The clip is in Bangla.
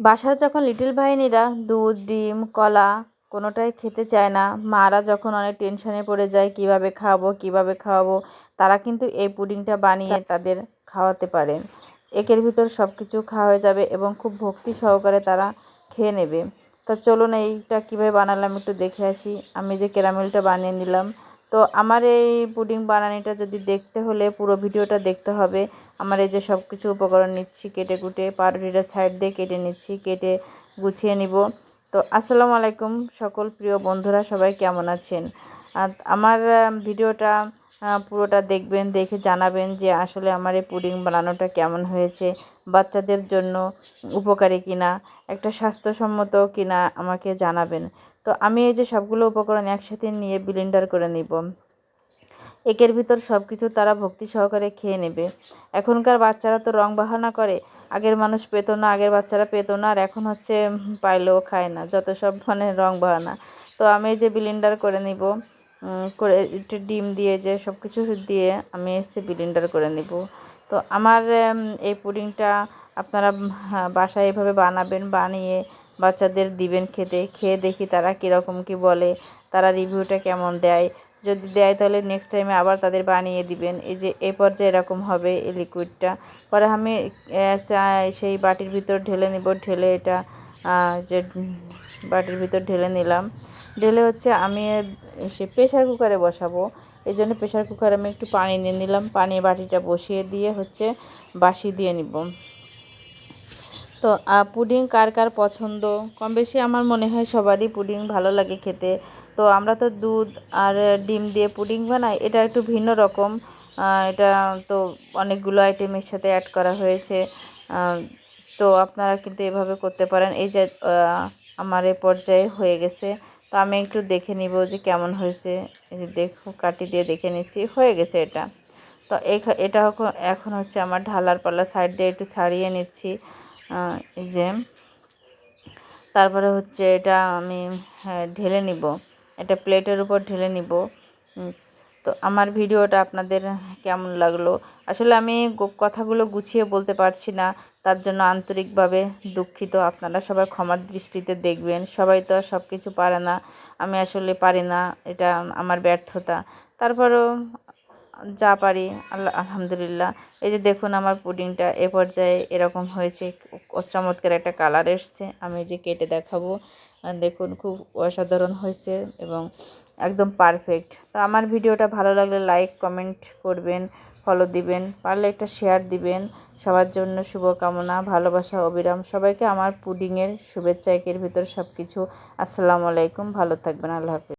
বাসার যখন লিটল ভাইনিরা দুধ, ডিম, কলা কোনোটাই খেতে চায় না, মারা যখন অনেক টেনশনে পড়ে যায়, কীভাবে খাওয়াবো কীভাবে খাওয়াবো, তারা কিন্তু এই পুডিংটা বানিয়ে তাদের খাওয়াতে পারেন একের ভিতর সব কিছু খাওয়া হয়ে যাবে এবং খুব ভক্তি সহকারে তারা খেয়ে নেবে। তা চলুন এইটা কীভাবে বানালাম একটু দেখে আসি। আমি যে ক্যারামেলটা বানিয়ে নিলাম তো আমার এই পুডিং বানানিটা যদি দেখতে হলে পুরো ভিডিওটা দেখতে হবে। আমার এই যে সব কিছু উপকরণ নিচ্ছি, কেটে কুটে পাউরুটিটা সাইড দিয়ে কেটে নিচ্ছি, কেটে গুছিয়ে নিব। তো আসসালামু আলাইকুম সকল প্রিয় বন্ধুরা, সবাই কেমন আছেন? আমার ভিডিওটা পুরোটা দেখবেন, দেখে জানাবেন যে আসলে আমার এই পুডিং বানানোটা কেমন হয়েছে, বাচ্চাদের জন্য উপকারী কিনা, একটা স্বাস্থ্যসম্মত কিনা আমাকে জানাবেন। তো আমি এই যে সবগুলো উপকরণ একসাথে নিয়ে ব্লেন্ডার করে নিব। একের ভিতর সব কিছু তারা ভক্তি সহকারে খেয়ে নেবে। এখনকার বাচ্চারা তো রং বাহানা করে। আগের মানুষ পেতো না, আগের বাচ্চারা পেতো না, আর এখন হচ্ছে পাইলেও খায় না, যত সব মানে রং বাহানা। তো আমি এই যে ব্লেন্ডার করে নিব। করে একটু ডিম দিয়ে যে সব কিছু দিয়ে আমি এসে ব্লেন্ডার করে নিব। তো আমার এই পুডিংটা আপনারা বাসায় এভাবে বানাবেন, বানিয়ে বাচ্চাদের দিবেন খেতে। খেয়ে দেখি তারা কীরকম কী বলে, তারা রিভিউটা কেমন দেয়। যদি দেয় তাহলে নেক্সট টাইমে আবার তাদের বানিয়ে দিবেন। এই যে, এ পর্যায়ে এরকম হবে এই লিকুইডটা পরে আমি সেই বাটির ভিতর ঢেলে নিব, ঢেলে এটা যে বাটির ভিতর ঢেলে নিলাম। ঢেলে হচ্ছে আমি সে প্রেশার কুকারে বসাবো। এই জন্য প্রেশার কুকারে আমি একটু পানি নিয়ে নিলাম। পানি বাটিটা বসিয়ে দিয়ে হচ্ছে বাসি দিয়ে নিব। তো পুডিং কার কার পছন্দ? কম বেশি আমার মনে হয় সবারই পুডিং ভালো লাগে খেতে। তো, আমরা তো দুধ আর ডিম দিয়ে পুডিং বানাই, এটা একটু ভিন্ন রকম। এটা তো অনেকগুলো আইটেমের সাথে অ্যাড করা হয়েছে। তো আপনারা কিন্তু এভাবে করতে পারেন। এই যে আমার এ পর্যায়ে হয়ে গেছে। তো আমি একটু দেখে নিব যে কেমন হয়েছে। এই যে দেখো, কাটি দিয়ে দেখে নিচ্ছি, হয়ে গেছে এটা। তো এটা এখন হচ্ছে আমার ঢালার পাল্লা সাইড দিয়ে একটু ছাড়িয়ে নিচ্ছি এই যে। তারপরে হচ্ছে এটা আমি হ্যাঁ ঢেলে নিব। এটা প্লেটের উপর ঢেলে নিব। তো আমার ভিডিওটা আপনাদের কেমন লাগল? আসলে আমি কথাগুলো গুছিয়ে বলতে পারছি না। তার জন্য আন্তরিকভাবে দুঃখিত। আপনারা সবাই ক্ষমার দৃষ্টিতে দেখবেন। সবাই তো আর সব কিছু পারে না। আমি আসলে পারি না। এটা আমার ব্যর্থতা। তারপরও যা পারি আল্লাহ আলহামদুলিল্লাহ। এই যে দেখুন আমার পুডিংটা এ পর্যায়ে এরকম হয়েছে। চমৎকার একটা কালার এসছে। আমি যে কেটে দেখাবো। দেখুন, খুব অসাধারণ হয়েছে এবং একদম পারফেক্ট তো আমার ভিডিওটা ভালো লাগলে লাইক কমেন্ট করবেন ফলো দিবেন, পারলে একটা শেয়ার দিবেন। সবার জন্য শুভকামনা, ভালোবাসা, অবিরাম, সবাইকে আমার পুডিংয়ের শুভেচ্ছা, একের ভিতর সব কিছু আসসালামু আলাইকুম, ভালো থাকবেন, আল্লাহ হাফিজ।